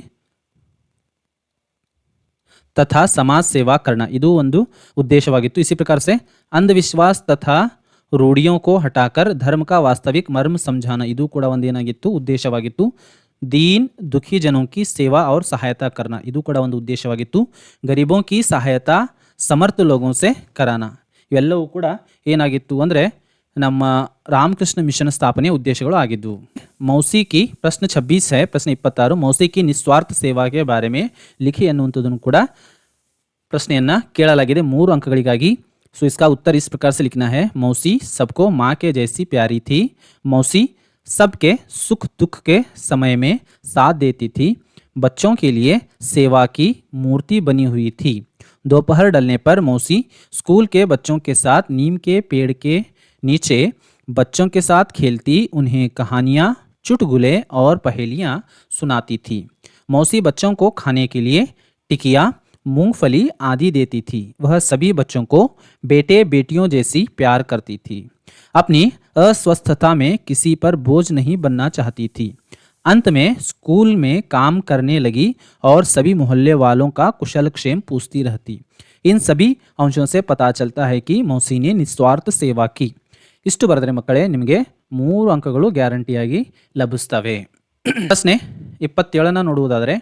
ತಥಾ ಸಮಾಜ ಸೇವಾ करना ಇದು ಒಂದು ಉದ್ದೇಶವಾಗಿತ್ತು. ಇಸಿ प्रकार से अंधविश्वास तथा ರೂಢಿಯೋಂ ಕೋ ಹಟಾಕರ್ ಧರ್ಮ ಕಾ ವಾಸ್ತವಿಕ ಮರ್ಮ ಸಮಜಾನ ಇದು ಕೂಡ ಒಂದೇನಾಗಿತ್ತು, ಉದ್ದೇಶವಾಗಿತ್ತು. ದೀನ್ ದುಃಖಿ ಜನೋಕಿ ಸೇವಾ ಅವ್ರ ಸಹಾಯತಾ ಕರ್ನಾ ಇದು ಕೂಡ ಒಂದು ಉದ್ದೇಶವಾಗಿತ್ತು. ಗರೀಬೋಕಿ ಸಹಾಯತಾ ಸಮರ್ಥ ಲೋಗೋ ಸೆ ಕರಾನ. ಇವೆಲ್ಲವೂ ಕೂಡ ಏನಾಗಿತ್ತು ಅಂದರೆ ನಮ್ಮ ರಾಮಕೃಷ್ಣ ಮಿಷನ್ ಸ್ಥಾಪನೆಯ ಉದ್ದೇಶಗಳು ಆಗಿದ್ದು ಮೌಸಿ ಕಿ ಪ್ರಶ್ನೆ ಛಬ್ಬೀಸ್ है ಪ್ರಶ್ನೆ ಇಪ್ಪತ್ತಾರು ಮೌಸಿ ಕಿ ನಿಸ್ವಾರ್ಥ ಸೇವಾಗೆ ಬಾರೆ ಮೇ ಲಿಖಿ ಅನ್ನುವಂಥದ್ದನ್ನು ಕೂಡ ಪ್ರಶ್ನೆಯನ್ನ ಕೇಳಲಾಗಿದೆ ಮೂರು ಅಂಕಗಳಿಗಾಗಿ सो इसका उत्तर इस प्रकार से लिखना है मौसी सबको माँ के जैसी प्यारी थी मौसी सबके सुख दुख के समय में साथ देती थी बच्चों के लिए सेवा की मूर्ति बनी हुई थी दोपहर डलने पर मौसी स्कूल के बच्चों के साथ नीम के पेड़ के नीचे बच्चों के साथ खेलती उन्हें कहानियाँ, चुटगुले और पहेलियाँ सुनाती थी। मौसी बच्चों को खाने के लिए टिकिया, मूंगफली आदि देती थी। वह सभी बच्चों को बेटे बेटियों जैसी प्यार करती थी। अपनी अस्वस्थता में किसी पर बोझ नहीं बनना चाहती थी। अंत में स्कूल में काम करने लगी और सभी मोहल्ले वालों का कुशल क्षेम पूछती रहती। इन सभी अंशों से पता चलता है कि मौसी ने निस्वार्थ सेवा की। ಇಷ್ಟು ಬರೆದ್ರೆ ಮಕ್ಕಳೇ ನಿಮಗೆ ಮೂರು ಅಂಕಗಳು ಗ್ಯಾರಂಟಿಯಾಗಿ ಲಭಿಸ್ತವೆ ಪ್ರಶ್ನೆ ಇಪ್ಪತ್ತೇಳನ ನೋಡುವುದಾದರೆ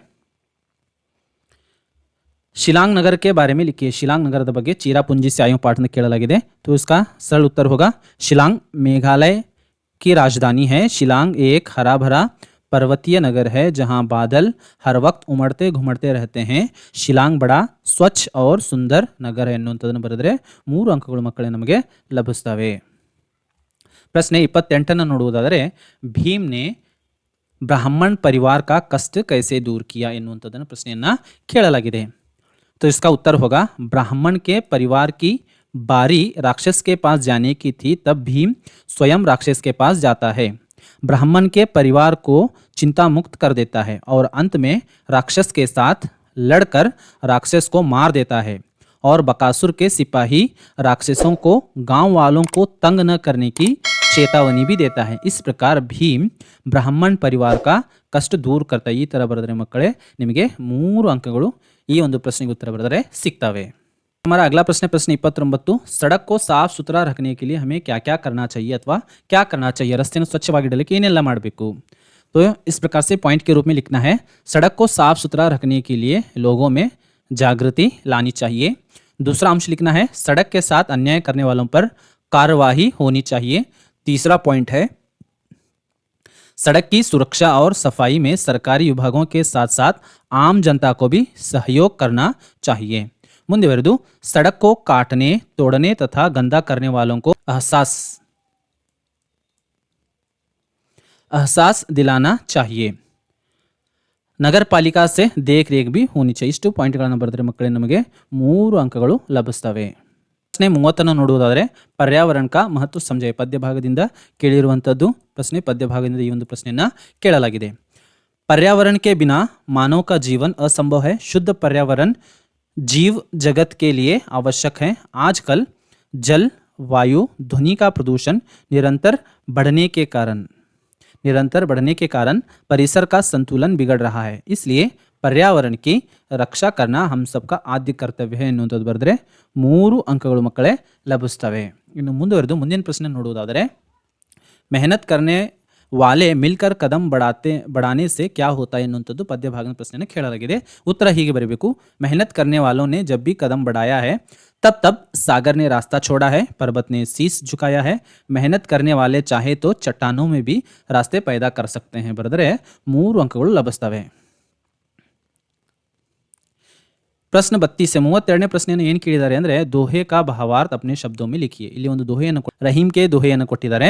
शिलांग नगर के बारे में लिखिए शिलांग नगर ಬಗ್ಗೆ चीरापूंजी से आयु पाठ में ಕೇಳಲಾಗಿದೆ तो इसका सरल उत्तर होगा शिलांग मेघालय की राजधानी है शिलांग एक हरा भरा पर्वतीय नगर है जहां बादल हर वक्त उमड़ते घुमड़ते रहते हैं ಶಿಲಾಂಗ್ ಬಡ ಸ್ವಚ್ಛ और ಸುಂದರ್ ನಗರ ಎನ್ನುವಂಥದ್ದನ್ನು ಬರೆದರೆ ಮೂರು ಅಂಕಗಳು ಮಕ್ಕಳೇ ನಮಗೆ ಲಭಿಸ್ತವೆ ಪ್ರಶ್ನೆ ಇಪ್ಪತ್ತೆಂಟನ್ನು ನೋಡುವುದಾದರೆ ಭೀಮ್ನೆ ಬ್ರಾಹ್ಮಣ್ ಪರಿವಾರ ಕಾ ಕಷ್ಟ ಕೈಸೆ ದೂರ್ ಕಿಯಾ ಎನ್ನುವಂಥದ್ದನ್ನು ಪ್ರಶ್ನೆಯನ್ನು ಕೇಳಲಾಗಿದೆ तो इसका उत्तर होगा ब्राह्मण के परिवार की बारी राक्षस के पास जाने की थी तब भीम स्वयं राक्षस के पास जाता है ब्राह्मण के परिवार को चिंता मुक्त कर देता है और अंत में राक्षस के साथ लड़कर राक्षस को मार देता है और बकासुर के सिपाही राक्षसों को गांव वालों को तंग न करने की चेतावनी भी देता है। इस ಪ್ರಕಾರ ಭೀಮ್ ಬ್ರಾಹ್ಮಣ್ ಪರಿವಾರಕ ಕಷ್ಟ ದೂರ ಕರ್ತ ಈ ಥರ ಬರೆದರೆ ಮಕ್ಕಳೇ ನಿಮಗೆ ಮೂರು ಅಂಕಗಳು ಈ ಒಂದು ಪ್ರಶ್ನೆಗೆ ಉತ್ತರ ಬರೆದರೆ ಸಿಗ್ತವೆ। हमारा अगला प्रश्न प्रश्न इपत्रोबू सड़क को साफ़ सुथरा रखने के लिए हमें क्या क्या करना चाहिए अथवा क्या करना चाहिए? रस्ते स्वच्छवा डलिके ऐने तो इस प्रकार से पॉइंट के रूप में लिखना है, सड़क को साफ़ सुथरा रखने के लिए लोगों में जागृति लानी चाहिए। दूसरा अंश लिखना है, सड़क के साथ अन्याय करने वालों पर कार्यवाही होनी चाहिए। तीसरा पॉइंट है सड़क की सुरक्षा और सफाई में सरकारी विभागों के साथ साथ आम जनता को भी सहयोग करना चाहिए ಮುಂದುವರೆದು सड़क को काटने तोड़ने तथा गंदा करने वालों को एहसास एहसास दिलाना चाहिए ನಗರ ಪಾಲಿಕಾ ಸೆ ದೇಖ್ ರೇಖ್ ಬಿ ಹೋನಿ चाहिए ಇಷ್ಟು ಪಾಯಿಂಟ್ಗಳನ್ನು ಬರೆದ್ರೆ ಮಕ್ಕಳೇ ನಮಗೆ ಮೂರು ಅಂಕಗಳು ಲಭಿಸ್ತವೆ ಪ್ರಶ್ನೆ ಮೂವತ್ತನ್ನು ನೋಡುವುದಾದರೆ ಪರ್ಯಾವರಣ ಕಾ ಮಹತ್ವ ಸಂಜಯ ಪದ್ಯ ಭಾಗದಿಂದ ಕೇಳಿರುವಂಥದ್ದು ಪ್ರಶ್ನೆ ಪದ್ಯ ಭಾಗದಿಂದ ಈ ಒಂದು ಪ್ರಶ್ನೆಯನ್ನು ಕೇಳಲಾಗಿದೆ पर्यावरण के बिना मानव का जीवन असंभव है शुद्ध पर्यावरण जीव जगत के लिए आवश्यक है आजकल जल वायु ध्वनि का प्रदूषण निरंतर बढ़ने के कारण निरंतर बढ़ने के कारण परिसर का संतुलन बिगड़ रहा है इसलिए पर्यावरण की रक्षा करना हम सबका ಆದ್ಯ ಕರ್ತವ್ಯ ಎನ್ನುವಂಥದ್ದು ಬರೆದ್ರೆ ಮೂರು ಅಂಕಗಳು ಮಕ್ಕಳೇ ಲಭಿಸ್ತವೆ ಇನ್ನು ಮುಂದುವರೆದು ಮುಂದಿನ ಪ್ರಶ್ನೆ ನೋಡುವುದಾದರೆ ಮೆಹನತ್ ಕರ್ನೆ ವಾಲೆ ಮಿಲ್ಕರ್ ಕದಂ ಬಡಾತೆ ಬಡಾನೆ ಸೆ ಕ್ಯಾ ಹೋತಾ ಎನ್ನುವಂಥದ್ದು ಪದ್ಯ ಭಾಗದ ಪ್ರಶ್ನೆಯನ್ನು ಕೇಳಲಾಗಿದೆ ಉತ್ತರ ಹೀಗೆ ಬರಬೇಕು ಮೆಹನತ್ ಕರ್ನೆ ವಾಲೋ ನೆ ಜಬ್ भी कदम बढ़ाया है तब तब सागर ने रास्ता छोड़ा है पर्वत ने शीस झुकाया है मेहनत करने वाले चाहे तो चट्टानों में भी रास्ते पैदा कर सकते हैं ಬರೆದರೆ ಮೂರು ಅಂಕಗಳು ಲಭಿಸ್ತವೆ ಪ್ರಶ್ನೆ ಬತ್ತೀಸೆ ಮೂವತ್ತೆರಡನೇ ಪ್ರಶ್ನೆಯನ್ನು ಏನು ಕೇಳಿದ್ದಾರೆ ಅಂದರೆ ದೋಹೆ ಕಾ ಭಾವಾರ್ಥ ಅಪ್ನೆ ಶಬ್ದೋ ಮೇ ಲಿಖಿಯೇ ಇಲ್ಲಿ ಒಂದು ದೋಹೆಯನ್ನು ಕೊ- ರಹೀಮ್ಗೆ ದೋಹೆಯನ್ನು ಕೊಟ್ಟಿದ್ದಾರೆ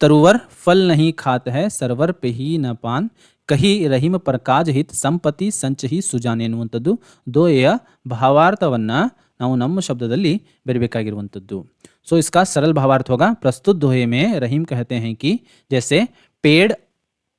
ತರುವರ್ ಫಲ್ ನಹಿ ಖಾತ್ ಹೈ ಸರ್ವರ್ ಪೆ ಹಿ ನ ಪಾನ್ ಕಹಿ ರಹೀಮ್ ಪ್ರಕಾಜ್ ಹಿತ್ ಸಂಪತ್ತಿ ಸಂಚಹಿ ಸುಜಾನ್ ಎನ್ನುವಂಥದ್ದು ದೋಹೆಯ ಭಾವಾರ್ಥವನ್ನು ನಾವು ನಮ್ಮ ಶಬ್ದದಲ್ಲಿ ಬರಬೇಕಾಗಿರುವಂಥದ್ದು ಸೊ इसका सरल भावार्थ होगा प्रस्तुत दोहे में रहीम कहते हैं कि जैसे पेड़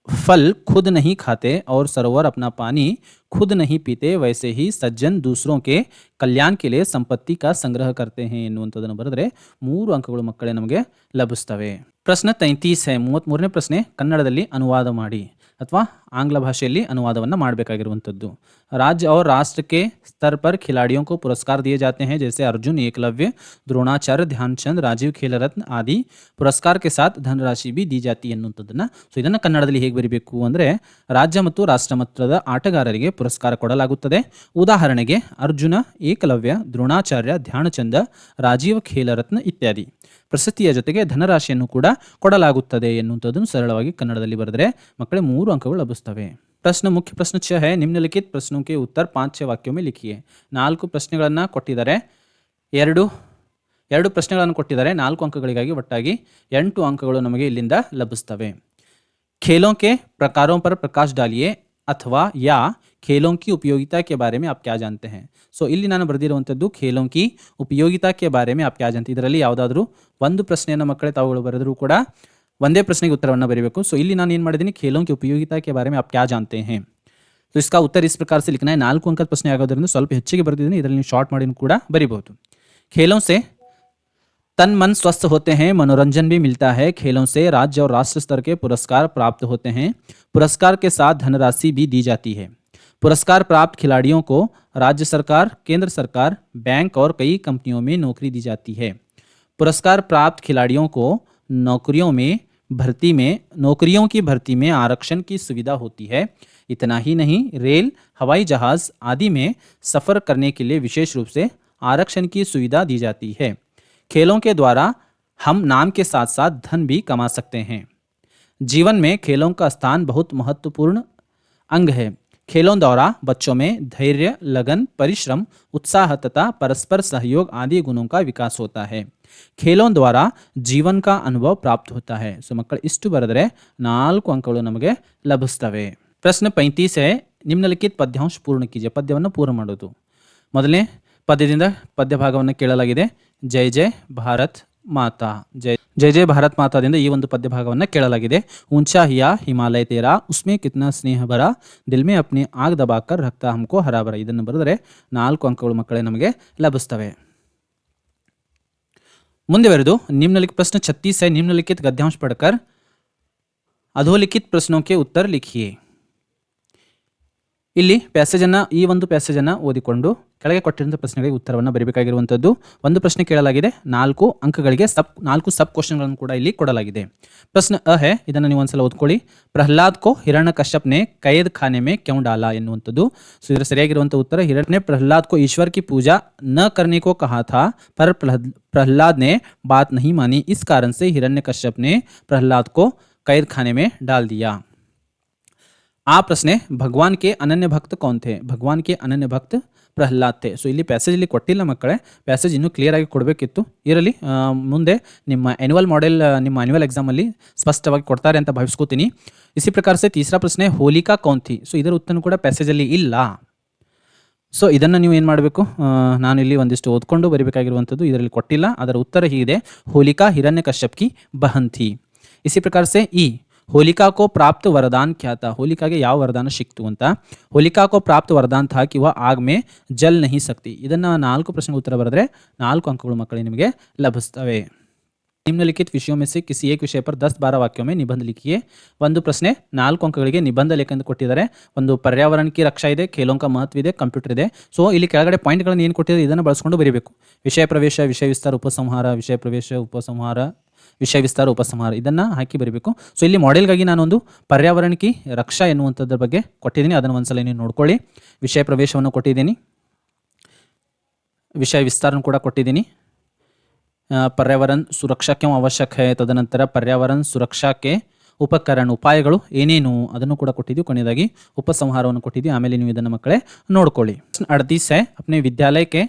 फल खुद नहीं खाते और सरोवर अपना पानी खुद नहीं पीते वैसे ही सज्जन दूसरों के ಕಲ್ಯಾಣ के लिए ಸಂಪತ್ತಿ का ಸಂಗ್ರಹ करते हैं ಎನ್ನುವಂಥದ್ದನ್ನು ಬರೆದ್ರೆ ಮೂರು ಅಂಕಗಳು ಮಕ್ಕಳೇ ನಮಗೆ ಲಭಿಸ್ತವೆ ಪ್ರಶ್ನೆ ತೈಂತೀಸ್ ಹೇ ಮೂವತ್ತ್ಮೂರನೇ ಪ್ರಶ್ನೆ ಕನ್ನಡದಲ್ಲಿ ಅನುವಾದ ಮಾಡಿ ಅಥವಾ ಆಂಗ್ಲ ಭಾಷೆಯಲ್ಲಿ ಅನುವಾದವನ್ನು ಮಾಡಬೇಕಾಗಿರುವಂಥದ್ದು राज्य और राष्ट्र के स्तर पर खिलाड़ियों को पुरस्कार दिए जाते हैं जैसे अर्जुन एकलव्य द्रोणाचार्य ध्यानचंद राजीव खेल रत्न आदि पुरस्कार के साथ धनराशि भी दी जाती ಎನ್ನುವಂಥದ್ದನ್ನು ಸೊ ಇದನ್ನು ಕನ್ನಡದಲ್ಲಿ ಹೇಗೆ ಬರೀಬೇಕು ಅಂದರೆ ರಾಜ್ಯ ಮತ್ತು ರಾಷ್ಟ್ರ ಮಟ್ಟದ ಆಟಗಾರರಿಗೆ ಪುರಸ್ಕಾರ ಕೊಡಲಾಗುತ್ತದೆ ಉದಾಹರಣೆಗೆ ಅರ್ಜುನ ಏಕಲವ್ಯ ದ್ರೋಣಾಚಾರ್ಯ ಧ್ಯಾನಚಂದ ರಾಜೀವ್ ಖೇಲರತ್ನ ಇತ್ಯಾದಿ ಪ್ರಶಸ್ತಿಯ ಜೊತೆಗೆ ಧನರಾಶಿಯನ್ನು ಕೂಡ ಕೊಡಲಾಗುತ್ತದೆ ಎನ್ನುವಂಥದ್ದನ್ನು ಸರಳವಾಗಿ ಕನ್ನಡದಲ್ಲಿ ಬರೆದರೆ ಮಕ್ಕಳೇ ಮೂರು ಅಂಕಗಳು ಲಭಿಸ್ತವೆ ಪ್ರಶ್ನೆ ಮುಖ್ಯ ಪ್ರಶ್ನೆ ಛ ಹೇ ನಿಮ್ನಲಿಖಿತ ಪ್ರಶ್ನೋಕೆ ಉತ್ತರ ಪಾಂಚ್ ಛ ಲಿಖಿಯೆ. ನಾಲ್ಕು ಪ್ರಶ್ನೆಗಳನ್ನು ಕೊಟ್ಟಿದ್ದಾರೆ. ಎರಡು ಎರಡು ಪ್ರಶ್ನೆಗಳನ್ನು ಕೊಟ್ಟಿದ್ದಾರೆ. ನಾಲ್ಕು ಅಂಕಗಳಿಗಾಗಿ ಒಟ್ಟಾಗಿ ಎಂಟು ಅಂಕಗಳು ನಮಗೆ ಇಲ್ಲಿಂದ ಲಭಿಸ್ತವೆ. ಖೇಲೋಕೆ ಪ್ರಕಾರೋ ಪರ ಪ್ರಕಾಶ್ ಡಾಲಿಯೇ ಅಥವಾ ಯಾ ಖೇಲೋಂಕಿ ಉಪಯೋಗಿತಾ ಕೆ ಬಾರೆ ಮೇ ಆಪ್ ಕ್ಯಾ ಜಾನ್ತೆ ಹೇ? ಸೊ ಇಲ್ಲಿ ನಾನು ಬರೆದಿರುವಂಥದ್ದು ಖೇಲೋಂಕಿ ಉಪಯೋಗಿತಾ ಕೆ ಬಾರೆ ಮೇ ಆಪ್ ಕ್ಯಾ ಜಾನ್ತೆ ಇದರಲ್ಲಿ ಯಾವುದಾದ್ರೂ ಒಂದು ಪ್ರಶ್ನೆಯನ್ನು ಮಕ್ಕಳೇ ತಾವುಗಳು ಬರೆದರೂ ಕೂಡ ಒಂದೇ ಪ್ರಶ್ನೆಗೆ ಉತ್ತರವನ್ನು ಬರೀಬೇಕು ಸೊ ಇಲ್ಲಿ ನಾನು ಏನು ಮಾಡಿದ್ದೀನಿ ಖೇಲೋं की उपयोगिता के बारे में आप क्या जानते हैं ಸೊ इसका उत्तर इस प्रकार से लिखना है ನಾಲ್ಕು ಅಂಕದ ಪ್ರಶ್ನೆ ಆಗೋದ್ರಿಂದ ಸ್ವಲ್ಪ ಹೆಚ್ಚಿಗೆ ಬರೆದಿದ್ದೀನಿ ಇದರಲ್ಲಿ ನೀವು ಶಾರ್ಟ್ ಮಾಡಿ ಕೂಡ ಬರಿಬಹುದು ಖೇಲೋं से तन मन स्वस्थ होते हैं मनोरंजन भी मिलता है खेलों से राज्य और राष्ट्र स्तर के पुरस्कार प्राप्त होते हैं पुरस्कार के साथ धनराशि भी दी जाती है पुरस्कार प्राप्त खिलाड़ियों को राज्य सरकार केंद्र सरकार बैंक और कई कंपनियों में नौकरी दी जाती है पुरस्कार प्राप्त खिलाड़ियों को नौकरियों में भर्ती में, नौकरियों की भर्ती में आरक्षण की सुविधा होती है। इतना ही नहीं, रेल, हवाई जहाज़ आदि में सफ़र करने के लिए विशेष रूप से आरक्षण की सुविधा दी जाती है। खेलों के द्वारा हम नाम के साथ साथ धन भी कमा सकते हैं। जीवन में खेलों का स्थान बहुत महत्वपूर्ण अंग है। खेलों द्वारा बच्चों में धैर्य लगन परिश्रम उत्साह तथा परस्पर सहयोग आदि गुणों का विकास होता है खेलों द्वारा जीवन का अनुभव प्राप्त होता है ಸೊ ಮಕ್ಕಳು ಇಷ್ಟು ಬರೆದರೆ ನಾಲ್ಕು ಅಂಕಗಳು ನಮಗೆ ಲಭಿಸ್ತವೆ ಪ್ರಶ್ನೆ ಪೈಂತೀಸ್ ಹೇ ನಿಮ್ನಲಿಖಿತ ಪದ್ಯಾಂಶ ಪೂರ್ಣ ಕೀಜೆ ಪದ್ಯವನ್ನು ಪೂರ್ಣ ಮಾಡೋದು ಮೊದಲನೇ ಪದ್ಯದಿಂದ ಪದ್ಯ ಭಾಗವನ್ನು ಕೇಳಲಾಗಿದೆ ಜೈ ಜೈ ಭಾರತ್ ಮಾತಾ. ಜೈ ಜಯ ಜಯ ಭಾರತ್ ಮಾತಾದಿಂದ ಈ ಒಂದು ಪದ್ಯಭಾಗವನ್ನು ಕೇಳಲಾಗಿದೆ. ಉಂಚಾ ಹಿಯಾ ಹಿಮಾಲಯ ತೇರಾ, ಉಸ್ಮೆ ಕಿತ್ನಾ ಸ್ನೇಹ ಬರ ದಿಲ್ಮೆ ಅಪ್ನಿ ಆಗ್ ದಬಾಕರ್, ರಕ್ತ ಹಮ್ಕೋ ಹರಾಬರ ಇದನ್ನು ಬರೆದರೆ ನಾಲ್ಕು ಅಂಕಗಳು ಮಕ್ಕಳೇ ನಮಗೆ ಲಭಿಸ್ತವೆ. ಮುಂದೆ ಬರೆದು ನಿಮ್ನಲಿಖ ಪ್ರಶ್ನೆ ಛತ್ತೀಸ್ ಹೈ ನಿಮ್ನಲಿಖಿತ ಗದ್ಯಾಂಶ ಪಡ್ಕರ್, ಅಧೋಲಿಖಿತ ಪ್ರಶ್ನೋಕೆ ಉತ್ತರ ಲಿಖಿಯೇ. ಇಲ್ಲಿ ಪ್ಯಾಸೇಜನ್ನು ಈ ಒಂದು ಪ್ಯಾಸೇಜನ್ನು ಓದಿಕೊಂಡು ಕೆಳಗೆ ಕೊಟ್ಟಿರುವಂಥ ಪ್ರಶ್ನೆಗಳಿಗೆ ಉತ್ತರವನ್ನು ಬರೀಬೇಕಾಗಿರುವಂಥದ್ದು. ಒಂದು ಪ್ರಶ್ನೆ ಕೇಳಲಾಗಿದೆ. ನಾಲ್ಕು ಅಂಕಗಳಿಗೆ ಸಬ್ ನಾಲ್ಕು ಸಬ್ ಕ್ವಶನ್ಗಳನ್ನು ಕೂಡ ಇಲ್ಲಿ ಕೊಡಲಾಗಿದೆ. ಪ್ರಶ್ನೆ ಅ ಹೇ, ಇದನ್ನು ನೀವು ಒಂದ್ಸಲ ಓದ್ಕೊಳ್ಳಿ. ಪ್ರಹ್ಲಾದ್ ಕೋ ಹಿರಣ್ಯ ಕಶ್ಯಪ್ನೆ ಕೈದ್ ಖಾನೆ ಮೇ ಕ್ಯೌ ಡಾಲ ಎನ್ನುವಂಥದ್ದು. ಸೊ ಇದರ ಸರಿಯಾಗಿರುವಂಥ ಉತ್ತರ, ಹಿರಣ್ಯ ಪ್ರಹ್ಲಾದ್ ಕೋ ಈಶ್ವರ್ ಕಿ ಪೂಜಾ ನ ಕರ್ನೆ ಕೋ ಕಹಾ ಥಾ, ಪರ್ ಪ್ರಹ್ಲಾದ್ ಪ್ರಹ್ಲಾದ್ನೆ ಬಾತ್ ನಹಿ ಮಾನಿ, ಇಸ್ ಕಾರಣ ಸೆ ಹಿರಣ್ಯ ಕಶ್ಯಪ್ನೆ ಪ್ರಹ್ಲಾದ್ ಕೋ ಕೈದ್ ಖಾನೆ ಮೇ ಡಾಲ್ ದಿಯಾ. ಆ ಪ್ರಶ್ನೆ, ಭಗವಾನ್ ಕೆ ಅನನ್ಯ ಭಕ್ತ ಕೌನ್ ಥೆ? ಭಗವಾನ್ ಕೆ ಅನನ್ಯ ಭಕ್ತ ಪ್ರಹ್ಲಾದ್ ಥೆ. ಸೊ ಇಲ್ಲಿ ಪ್ಯಾಸೇಜ್ ಇಲ್ಲಿ ಕೊಟ್ಟಿಲ್ಲ ಮಕ್ಕಳೇ. ಪ್ಯಾಸೇಜ್ ಇನ್ನೂ ಕ್ಲಿಯರ್ ಆಗಿ ಕೊಡಬೇಕಿತ್ತು. ಇರಲಿ ಮುಂದೆ ನಿಮ್ಮ ಆ್ಯನ್ಯುವಲ್ ಮಾಡೆಲ್ ನಿಮ್ಮ ಆ್ಯನ್ಯುವಲ್ ಎಕ್ಸಾಮಲ್ಲಿ ಸ್ಪಷ್ಟವಾಗಿ ಕೊಡ್ತಾರೆ ಅಂತ ಭಾವಿಸ್ಕೋತೀನಿ. ಇಸಿ ಪ್ರಕಾರ ಸೆ ತೀಸರಾ ಪ್ರಶ್ನೆ, ಹೋಲಿಕಾ ಕೌನ್ ಸೊ ಇದರ ಉತ್ತರ ಕೂಡ ಪ್ಯಾಸೇಜಲ್ಲಿ ಇಲ್ಲ. ಸೊ ಇದನ್ನು ನೀವು ಏನು ಮಾಡಬೇಕು? ನಾನು ಇಲ್ಲಿ ಒಂದಿಷ್ಟು ಓದ್ಕೊಂಡು ಬರೀಬೇಕಾಗಿರುವಂಥದ್ದು ಇದರಲ್ಲಿ ಕೊಟ್ಟಿಲ್ಲ. ಅದರ ಉತ್ತರ ಹೀಗಿದೆ, ಹೋಲಿಕಾ ಹಿರಣ್ಯ ಕಶ್ಯಪ್ ಕಿ ಬಹನ್ ಥಿ ಇಸಿ ಪ್ರಕಾರ ಸೆ ಈ ಹೋಲಿಕಾ ಕೋ ಪ್ರಾಪ್ತ ವರದಾನ್ क्या था ಹೋಲಿಕಾಗೆ ಯಾವ ವರದಾನ ಸಿಕ್ತು ಅಂತ ಹೋಲಿಕಾ ಕೋ ಪ್ರಾಪ್ತ ವರದಾನ್ था कि वह आग में जल नहीं सकती ಇದನ್ನು ನಾಲ್ಕು ಪ್ರಶ್ನೆಗೆ ಉತ್ತರ ಬರೆದ್ರೆ ನಾಲ್ಕು ಅಂಕಗಳು ಮಕ್ಕಳಿಗೆ ನಿಮಗೆ ಲಭಿಸ್ತವೆ ನಿಮ್ನಲಿಖಿತ ವಿಷಯ में से किसी एक विषय पर दस बारह वाक्यों में निबंध लिखिए ಒಂದು ಪ್ರಶ್ನೆ ನಾಲ್ಕು ಅಂಕಗಳಿಗೆ ನಿಬಂಧ ಲೇಖನ ಅಂತ ಕೊಟ್ಟಿದ್ದಾರೆ ಒಂದು ಪರ್ಯಾವರಣ ಕಿ ರಕ್ಷಾ ಇದೆ ಖೇಲೋಂ ಕಾ ಮಹತ್ವ ಇದೆ ಕಂಪ್ಯೂಟರ್ ಇದೆ ಸೊ ಇಲ್ಲಿ ಕೆಳಗಡೆ ಪಾಯಿಂಟ್ಗಳನ್ನು ಏನು ಕೊಟ್ಟಿದ್ದಾರೆ ಇದನ್ನು ಬಳಸ್ಕೊಂಡು ಬರೀಬೇಕು ವಿಷಯ ಪ್ರವೇಶ ವಿಷಯ ವಿಸ್ತಾರ ಉಪಸಂಹಾರ ವಿಷಯ ಪ್ರವೇಶ ಉಪಸಂಹಾರ ವಿಷಯ ವಿಸ್ತಾರ ಉಪಸಂಹಾರ ಇದನ್ನು ಹಾಕಿ ಬರೀಬೇಕು. ಸೊ ಇಲ್ಲಿ ಮಾಡೆಲ್ಗಾಗಿ ನಾನೊಂದು ಪರ್ಯಾವರಣಕ್ಕೆ ರಕ್ಷಾ ಎನ್ನುವಂಥದ್ರ ಬಗ್ಗೆ ಕೊಟ್ಟಿದ್ದೀನಿ. ಅದನ್ನು ಒಂದ್ಸಲ ನೀವು ನೋಡ್ಕೊಳ್ಳಿ. ವಿಷಯ ಪ್ರವೇಶವನ್ನು ಕೊಟ್ಟಿದ್ದೀನಿ. ವಿಷಯ ವಿಸ್ತಾರನ ಕೂಡ ಕೊಟ್ಟಿದ್ದೀನಿ. ಪರ್ಯಾವರಣ ಸುರಕ್ಷಾ ಕ್ಯೂ ಅವಶ್ಯಕ ತದನಂತರ ಪರ್ಯಾವರಣ ಸುರಕ್ಷಾಕ್ಕೆ ಉಪಕರಣ ಉಪಾಯಗಳು ಏನೇನು ಅದನ್ನು ಕೂಡ ಕೊಟ್ಟಿದ್ದೀವಿ. ಕೊನೆಯದಾಗಿ ಉಪಸಂಹಾರವನ್ನು ಕೊಟ್ಟಿದ್ದೀವಿ. ಆಮೇಲೆ ನೀವು ಇದನ್ನು ಮಕ್ಕಳೇ ನೋಡ್ಕೊಳ್ಳಿ. ಅಡ್ದೀಸ್ ಹೇ ಅಪ್ನೆ ವಿದ್ಯಾಲಯಕ್ಕೆ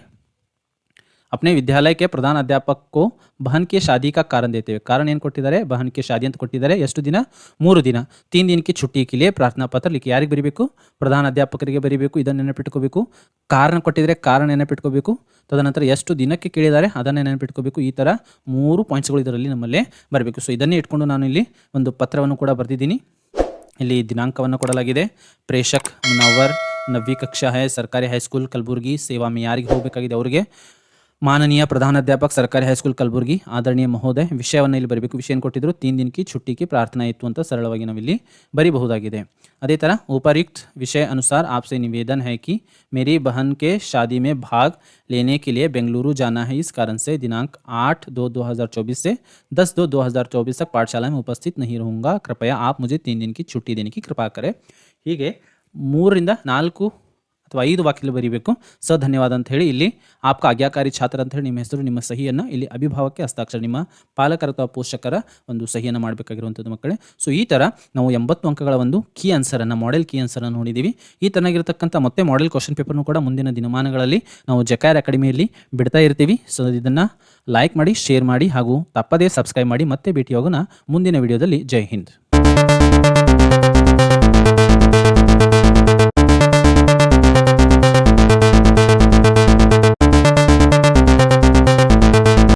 अपने विद्यालय के प्रधान अध्यापक को बहन के शादी का कारण देते हुए कारण ಏನು ಕೊಟ್ಟಿದ್ದಾರೆ ಬಹನ್ ಕೆ ಶಾದಿ ಅಂತ ಕೊಟ್ಟಿದ್ದಾರೆ ಎಷ್ಟು ದಿನ ಮೂರು ದಿನ ತೀನ್ ದಿನಕ್ಕೆ छुट्टी के लिए ಪ್ರಾರ್ಥನಾ ಪತ್ರ ಲಿಖಿ ಯಾರಿಗೆ ಬರೀಬೇಕು ಪ್ರಧಾನ ಅಧ್ಯಾಪಕರಿಗೆ ಬರೀಬೇಕು ಇದನ್ನು ನೆನಪಿಟ್ಕೋಬೇಕು ಕಾರಣ ಕೊಟ್ಟಿದ್ದಾರೆ ಕಾರಣ ನೆನಪಿಟ್ಕೋಬೇಕು ತದನಂತರ ಎಷ್ಟು ದಿನಕ್ಕೆ ಕೇಳಿದ್ದಾರೆ ಅದನ್ನು ನೆನಪಿಟ್ಕೋಬೇಕು ಈ ಥರ ಮೂರು ಪಾಯಿಂಟ್ಸ್ಗಳು ಇದರಲ್ಲಿ ನಮ್ಮಲ್ಲೇ ಬರಬೇಕು ಸೊ ಇದನ್ನೇ ಇಟ್ಕೊಂಡು ನಾನು ಇಲ್ಲಿ ಒಂದು ಪತ್ರವನ್ನು ಕೂಡ ಬರೆದಿದ್ದೀನಿ ಇಲ್ಲಿ ದಿನಾಂಕವನ್ನು ಕೊಡಲಾಗಿದೆ ಪ್ರೇಷಕ್ ಮುನವರ್ ನವ್ವಿ ಕಕ್ಷಾ ಹೈ ಸರ್ಕಾರಿ ಹೈಸ್ಕೂಲ್ ಕಲಬುರ್ಗಿ ಸೇವಾ में ಯಾರಿಗೆ ಹೋಗಬೇಕಾಗಿದೆ ಅವರಿಗೆ ಮಾನನೀಯ ಪ್ರಧಾನಾಧ್ಯಾಪಕ ಸರ್ಕಾರಿ ಹೈಸ್ಕೂಲ್ ಕಲಬುರ್ಗಿ ಆದರಣೀಯ ಮಹೋದಯ ವಿಷಯವನ್ನು ಇಲ್ಲಿ ಬರೀಬೇಕು ವಿಷಯ ಏನು ಕೊಟ್ಟಿದ್ರು ತೀನ್ ದಿನಕ್ಕೆ छुट्टी ಪ್ರಾರ್ಥನಾ ಇತ್ತು ಅಂತ ಸರಳವಾಗಿ ನಾವಿಲ್ಲಿ ಬರೀಬಹುದಾಗಿದೆ ಅದೇ ಥರ उपयुक्त विषय अनुसार आपसे निवेदन है कि मेरी बहन के शादी में भाग लेने के लिए बेंगलुरु जाना है इस कारण से दिनांक आठ दो दो हज़ार चौबीस से दस दो दो हज़ार चौबीस तक पाठशाला में उपस्थित नहीं रहूँगा कृपया आप मुझे तीन दिन की छुट्टी देने की कृपा करें ಹೀಗೆ ಮೂರರಿಂದ ನಾಲ್ಕು ಅಥವಾ ಐದು ವಾಕ್ಯದಲ್ಲಿ ಬರೀಬೇಕು. ಸ, ಧನ್ಯವಾದ ಅಂತ ಹೇಳಿ ಇಲ್ಲಿ ಆಪ್ಕ ಆಜ್ಞಾಕಾರಿ ಛಾತ್ರ ಅಂತ ಹೇಳಿ ನಿಮ್ಮ ಹೆಸರು, ನಿಮ್ಮ ಸಹಿಯನ್ನು ಇಲ್ಲಿ ಅಭಿಭಾವಕ್ಕೆ ಹಸ್ತಾಕ್ಷರ. ನಿಮ್ಮ ಪಾಲಕರ ಅಥವಾ ಪೋಷಕರ ಒಂದು ಸಹಿಯನ್ನು ಮಾಡಬೇಕಾಗಿರುವಂಥದ್ದು ಮಕ್ಕಳೇ. ಸೊ ಈ ಥರ ನಾವು ಎಂಬತ್ತು ಅಂಕಗಳ ಒಂದು ಕೀ ಆನ್ಸರನ್ನು ಮಾಡೆಲ್ ಕೀ ಆನ್ಸರನ್ನು ನೋಡಿದ್ದೀವಿ ಈ ತರನಾಗಿರ್ತಕ್ಕಂಥ ಮತ್ತೆ ಮಾಡೆಲ್ ಕ್ವಶನ್ ಪೇಪರ್ನು ಕೂಡ ಮುಂದಿನ ದಿನಮಾನಗಳಲ್ಲಿ ನಾವು ಜಕಾರ್ ಅಕಾಡೆಮಿಯಲ್ಲಿ ಬಿಡ್ತಾ ಇರ್ತೀವಿ. ಸೊ ಇದನ್ನು ಲೈಕ್ ಮಾಡಿ ಶೇರ್ ಮಾಡಿ ಹಾಗೂ ತಪ್ಪದೇ ಸಬ್ಸ್ಕ್ರೈಬ್ ಮಾಡಿ ಮತ್ತೆ ಭೇಟಿಯಾಗೋಣ ಮುಂದಿನ ವಿಡಿಯೋದಲ್ಲಿ. ಜೈ ಹಿಂದ್.